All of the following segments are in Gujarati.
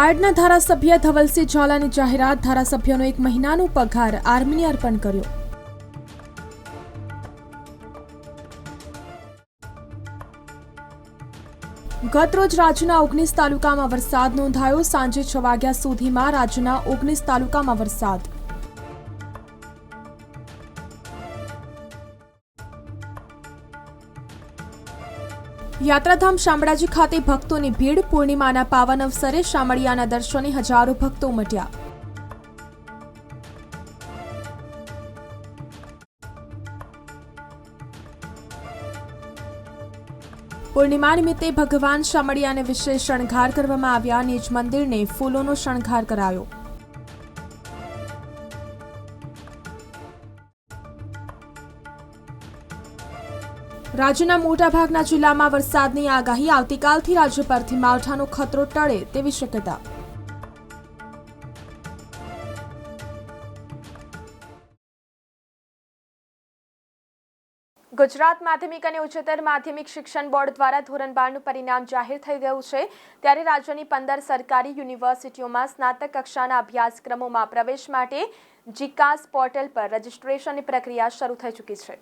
બાયડના ધારાસભ્ય ધવલસિંહ ઝાલાની જાહેરાત ધારાસભ્યનો એક મહિનાનો પગાર આર્મીને અર્પણ કર્યો. ગતરોજ રાજ્યના ઓગણીસ તાલુકામાં વરસાદ નોંધાયો. સાંજે છ વાગ્યા સુધીમાં રાજ્યના ઓગણીસ તાલુકામાં વરસાદ યાત્રાધામ શામળાજી ખાતે ભક્તોની ભીડ પૂર્ણિમાના પાવન અવસરે શામળિયાના દર્શને હજારો ભક્તો ઉમટ્યા. પૂર્ણિમા નિમિત્તે ભગવાન શામળિયાને વિશેષ શણગાર કરવામાં આવ્યા નિજ મંદિરને ફૂલોનો શણગાર કરાયો. રાજ્યના મોટાભાગના જિલ્લામાં વરસાદની આગાહી આવતીકાલથી રાજ્ય પરથી માવઠાનો ખતરો ટળે તેવી શક્યતા. ગુજરાત માધ્યમિક અને ઉચ્ચતર માધ્યમિક શિક્ષણ બોર્ડ દ્વારા ધોરણ બારનું પરિણામ જાહેર થઈ ગયું છે. ત્યારે રાજ્યની પંદર સરકારી યુનિવર્સિટીઓમાં સ્નાતક કક્ષાના અભ્યાસક્રમોમાં પ્રવેશ માટે જીકાસ પોર્ટલ પર રજીસ્ટ્રેશનની પ્રક્રિયા શરૂ થઈ ચૂકી છે.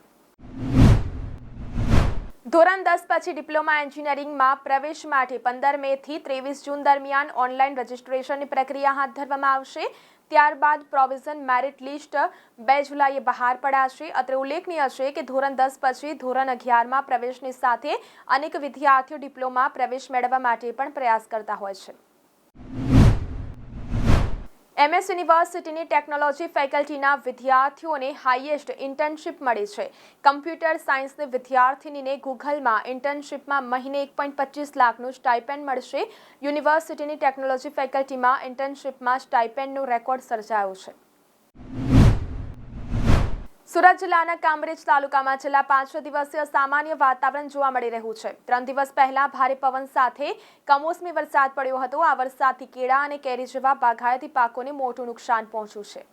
ધોરણ દસ પછી ડિપ્લોમા એન્જિનિયરિંગમાં પ્રવેશ માટે પંદર મેથી ત્રેવીસ જૂન દરમિયાન ઓનલાઈન રજીસ્ટ્રેશનની પ્રક્રિયા હાથ ધરવામાં આવશે. ત્યારબાદ પ્રોવિઝન મેરિટ લિસ્ટ બે જુલાઈએ બહાર પડાશે. અત્રે ઉલ્લેખનીય છે કે ધોરણ દસ પછી ધોરણ અગિયારમાં પ્રવેશની સાથે અનેક વિદ્યાર્થીઓ ડિપ્લોમા પ્રવેશ મેળવવા માટે પણ પ્રયાસ કરતા હોય છે. એમએસ યુનિવર્સિટીની ટેકનોલોજી ફેકલ્ટીના વિદ્યાર્થીઓને હાઈએસ્ટ ઇન્ટર્નશીપ મળી છે. કમ્પ્યુટર સાયન્સની વિદ્યાર્થીનીને ગૂગલમાં ઇન્ટર્નશીપમાં મહિને એક પોઈન્ટ પચીસ લાખનું સ્ટાઇપેન્ડ મળશે. યુનિવર્સિટીની ટેકનોલોજી ફેકલ્ટીમાં ઇન્ટર્નશીપમાં સ્ટાઇપેન્ડનું રેકોર્ડ સર્જાયો છે. સુરત જિલ્લાના કામરેજ તાલુકામાં છેલ્લા પાંચ દિવસીય સામાન્ય વાતાવરણ જોવા મળી રહ્યું છે. ત્રણ દિવસ પહેલા ભારે પવન સાથે કમોસમી વરસાદ પડ્યો હતો. આ વરસાદથી કેળા અને કેરી જેવા બાગાયતી પાકોને મોટું નુકસાન પહોંચ્યું છે.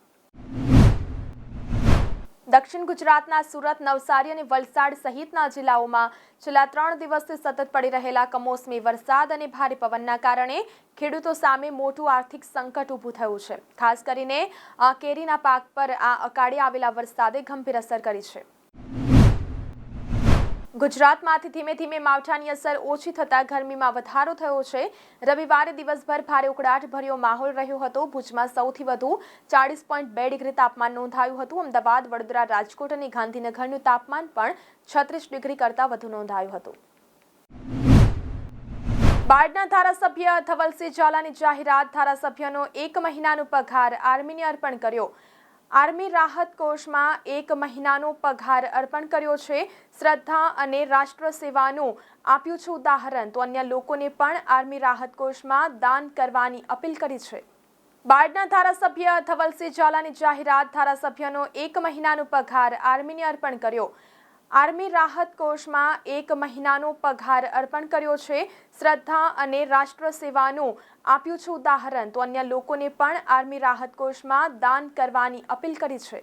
દક્ષિણ ગુજરાતના સુરત, નવસારી અને વલસાડ સહિતના જિલ્લાઓમાં છેલ્લા ત્રણ દિવસથી સતત પડી રહેલા કમોસમી વરસાદ અને ભારે પવનના કારણે ખેડૂતો સામે મોટું આર્થિક સંકટ ઊભું થયું છે. ખાસ કરીને કેરીના પાક પર આ અકાળે આવેલા વરસાદે ગંભીર અસર કરી છે. ગુજરાતમાંથી ધીમે ધીમે માવઠાની અસર ઓછી થતાં ગરમીમાં વધારો થયો છે. રવિવારે દિવસભર ભારે ઉકળાટ ભર્યો માહોલ રહ્યો હતો. ભુજમાં સૌથી વધુ ચાળીસ પોઈન્ટ બે ડિગ્રી તાપમાન નોંધાયું હતું. અમદાવાદ, વડોદરા, રાજકોટ અને ગાંધીનગરનું તાપમાન પણ છત્રીસ ડિગ્રી કરતાં વધુ નોંધાયું હતું. બાળના ધારાસભ્ય ધવલસિંહ ઝાલાની જાહેરાત ધારાસભ્યનો એક મહિનાનો પગાર આર્મીને અર્પણ કર્યો. આર્મી રાહત કોષમાં એક મહિનાનો પગાર અર્પણ કર્યો છે. શ્રદ્ધા અને રાષ્ટ્ર સેવાનું આપ્યું છે ઉદાહરણ. તો અન્ય લોકોને પણ આર્મી રાહત કોષમાં દાન કરવાની અપીલ કરી છે. બાળના ધારાસભ્ય ધવલસિંહ ઝાલાની જાહેરાત. ધારાસભ્યનો એક મહિનાનો પગાર આર્મીને અર્પણ કર્યો. આર્મી રાહત કોષમાં એક મહિનાનો પગાર અર્પણ કર્યો છે. શ્રદ્ધા અને રાષ્ટ્ર સેવાનું આપ્યું છે ઉદાહરણ. તો અન્ય લોકોને પણ આર્મી રાહત કોષમાં દાન કરવાની અપીલ કરી છે.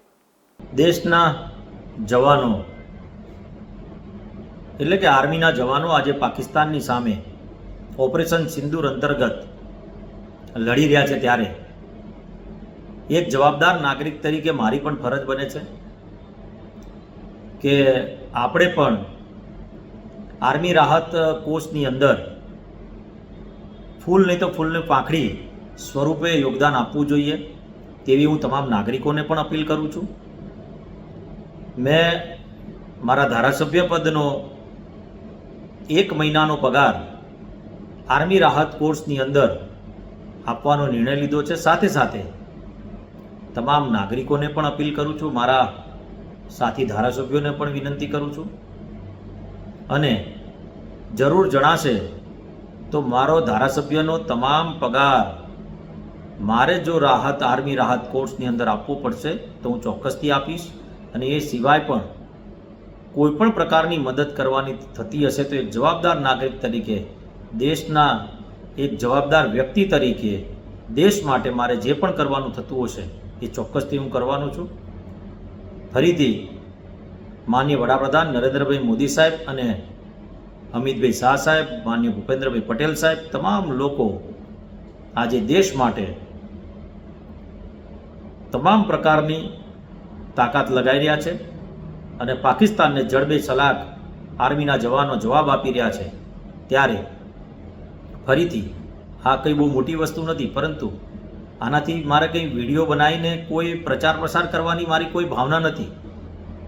દેશના જવાનો, એટલે કે આર્મીના જવાનો આજે પાકિસ્તાનની સામે ઓપરેશન સિંદૂર અંતર્ગત લડી રહ્યા છે ત્યારે. એક જવાબદાર નાગરિક તરીકે મારી પણ ફરજ બને છે. કે આપણે પણ આર્મી રાહત કોષની અંદર ફૂલ નહીં તો ફૂલની પાંખડી સ્વરૂપે યોગદાન આપવું જોઈએ તેવી હું તમામ નાગરિકોને પણ અપીલ કરું છું. મેં મારા ધારાસભ્ય પદનો એક મહિનાનો પગાર આર્મી રાહત કોર્સની અંદર આપવાનો નિર્ણય લીધો છે. સાથે સાથે તમામ નાગરિકોને પણ અપીલ કરું છું. મારા સાથી ધારાસભ્યોને પણ વિનંતી કરું છું. અને જરૂર જણાશે તો મારો ધારાસભ્યનો તમામ પગાર મારે જો રાહત, આર્મી રાહત કોર્સની અંદર આપવો પડશે તો હું ચોક્કસથી આપીશ. અને એ સિવાય પણ કોઈ પણ પ્રકારની મદદ કરવાની થતી હશે તો એક જવાબદાર નાગરિક તરીકે, દેશના એક જવાબદાર વ્યક્તિ તરીકે, દેશ માટે મારે જે પણ કરવાનું થતું હશે એ ચોક્કસથી હું કરવાનો છું. ફરીથી માન્ય વડાપ્રધાન નરેન્દ્રભાઈ મોદી સાહેબ અને અમિતભાઈ શાહ સાહેબ, માન્ય ભૂપેન્દ્રભાઈ પટેલ સાહેબ, તમામ લોકો આજે દેશ માટે તમામ પ્રકારની તાકાત લગાવી રહ્યા છે અને પાકિસ્તાનને જડબે સલાક આર્મીના જવાનો જવાબ આપી રહ્યા છે. ત્યારે ફરીથી આ કંઈ બહુ મોટી વસ્તુ નથી, પરંતુ આનાથી મારે કંઈ વીડિયો બનાવીને કોઈ પ્રચાર પ્રસાર કરવાની મારી કોઈ ભાવના નથી.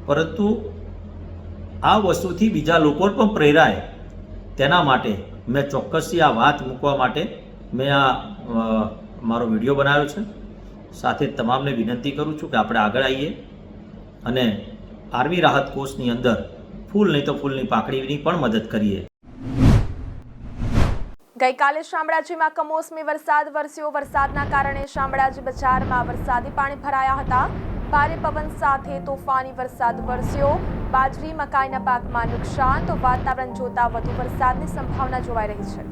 પરંતુ આ વસ્તુથી બીજા લોકો પણ પ્રેરાય. તેના માટે મેં ચોક્કસથી આ વાત મૂકવા માટે મેં આ મારો વીડિયો બનાવ્યો છે. સાથે તમામને વિનંતી કરું છું કે આપણે આગળ આવીએ અને આર્મી રાહત કોષની અંદર ફૂલ નહીં તો ફૂલની પાકડીની પણ મદદ કરીએ. ગઈકાલે શામળાજીમાં કમોસમી વરસાદ વરસ્યો. વરસાદના કારણે શામળાજી બજારમાં વરસાદી પાણી ભરાયા હતા. ભારે પવન સાથે તોફાની વરસાદ વરસ્યો. બાજરી, મકાઈના પાકમાં નુકસાન, તો વાતાવરણ જોતા વધુ વરસાદની સંભાવના જોવાઈ રહી છે.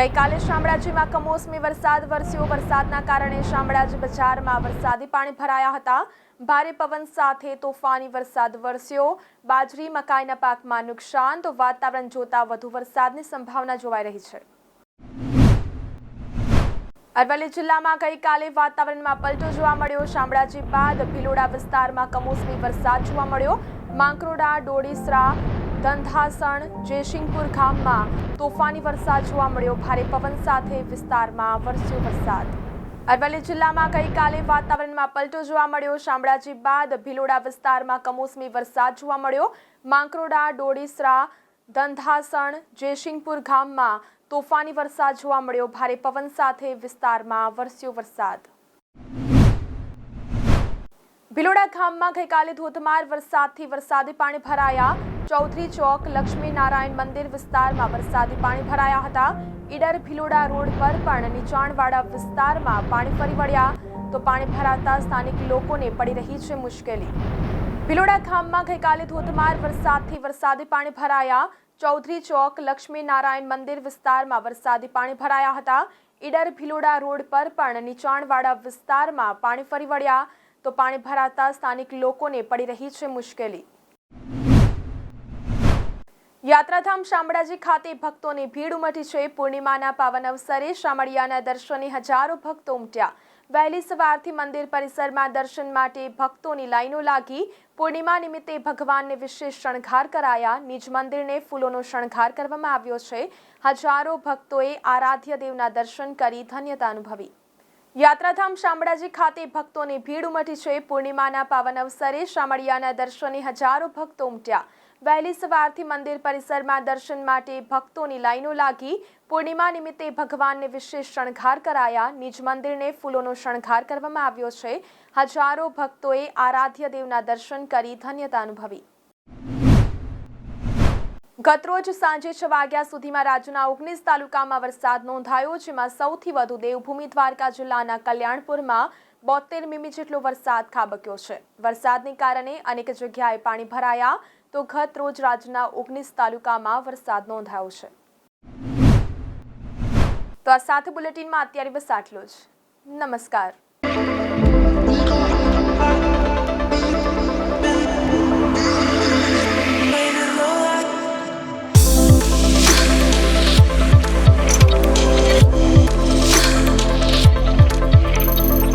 ગઈકાલે શામળાજીમાં કમોસમી વરસાદ વરસ્યો. વરસાદના કારણે શામળાજી બજારમાં વરસાદી પાણી ભરાયા હતા. ભારે પવન સાથે તોફાની વરસાદ વરસ્યો. બાજરી, મકાઈના પાકમાં નુકસાન, તો વાતાવરણ જોતા વધુ વરસાદની સંભાવના જોવાઈ રહી છે. અરવલ્લી જિલ્લામાં ગઈકાલે વાતાવરણમાં પલટો જોવા મળ્યો. શામળાજી બાદ ભિલોડા વિસ્તારમાં કમોસમી વરસાદ જોવા મળ્યો. માંકરોડા, ડોડીસરા, ધંધાસણ, જયસિંહપુર ગામમાં તોફાની વરસાદ જોવા મળ્યો. ભારે પવન સાથે વિસ્તારમાં વરસ્યો વરસાદ. અરવલ્લી જિલ્લામાં ગઈકાલે વાતાવરણમાં પલટો જોવા મળ્યો. શામળાજી બાદ ભિલોડા વિસ્તારમાં કમોસમી વરસાદ જોવા મળ્યો. માંકરોડા, ડોડીસરા, ધંધાસણ, જયસિંહપુર ગામમાં તોફાની વરસાદ જોવા મળ્યો. ભારે પવન સાથે વિસ્તારમાં વરસ્યો વરસાદ. ભિલોડા ગામમાં ગઈકાલે ધોધમાર વરસાદથી વરસાદી પાણી ભરાયા. ચૌધરી ચોક લક્ષ્મી નારાયણ મંદિર વિસ્તારમાં વરસાદી પાણી ભરાયા હતા. ઈડર ભિલોડા રોડ પર પણ નીચાણવાળા વિસ્તારમાં પાણી ફરી વળ્યા. તો પાણી ભરાતા સ્થાનિક લોકોને પડી રહી છે મુશ્કેલી. ભિલોડા ગામમાં ગઈકાલે ધોધમાર વરસાદથી વરસાદી પાણી ભરાયા. ચૌધરી ચોક લક્ષ્મી નારાયણ મંદિર વિસ્તારમાં વરસાદી પાણી ભરાયા હતા. ઈડર ભીલોડા રોડ પર પણ નીચાણવાળા વિસ્તારમાં પાણી ફરી વળ્યા. તો પાણી ભરાતા સ્થાનિક લોકોને પડી રહી છે મુશ્કેલી. યાત્રાધામ શામળાજી ખાતે ભક્તોની ભીડ ઉમટી છે. પૂર્ણિમાના પાવન અવસરે શામળિયાના દર્શને હજારો ભક્તો ઉમટ્યા. વહેલી સવારથી મંદિર પરિસરમાં દર્શન માટે ભક્તોની લાઈનો લાગી. પૂર્ણિમા નિમિત્તે ભગવાનને વિશેષ શણગાર કરાયા. નિજ મંદિરને ફૂલોનો શણગાર કરવામાં આવ્યો છે. હજારો ભક્તોએ આરાધ્ય દેવના દર્શન કરી ધન્યતા અનુભવી. યાત્રાધામ શામળાજી ખાતે ભક્તોની ભીડ ઉમટી છે. પૂર્ણિમાના પાવન અવસરે શામળિયાના દર્શને હજારો ભક્તો ઉમટ્યા. વહેલી સવારથી મંદિર પરિસરમાં દર્શન માટે ભક્તોની લાઈનો લાગી. પૂર્ણિમા નિમિત્તે ભગવાનને વિશેષ શણગાર કરાયા. નિજ મંદિરને ફૂલોનો શણગાર કરવામાં આવ્યો છે. હજારો ભક્તોએ આરાધ્ય દેવના દર્શન કરી ધન્યતા અનુભવી. ગતરોજ સાંજે છ વાગ્યા સુધીમાં રાજ્યના ઓગણીસ તાલુકામાં વરસાદ નોંધાયો, જેમાં સૌથી વધુ દેવભૂમિ દ્વારકા જિલ્લાના કલ્યાણપુરમાં બોતેર મીમી જેટલો વરસાદ ખાબક્યો છે. વરસાદને કારણે અનેક જગ્યાએ પાણી ભરાયા. તો ગત રોજ રાજ્યના ઓગણીસ તાલુકામાં વરસાદ નોંધાયો છે. તો આ સાથે બુલેટિનમાં અત્યારે બસ આટલું જ. નમસ્કાર.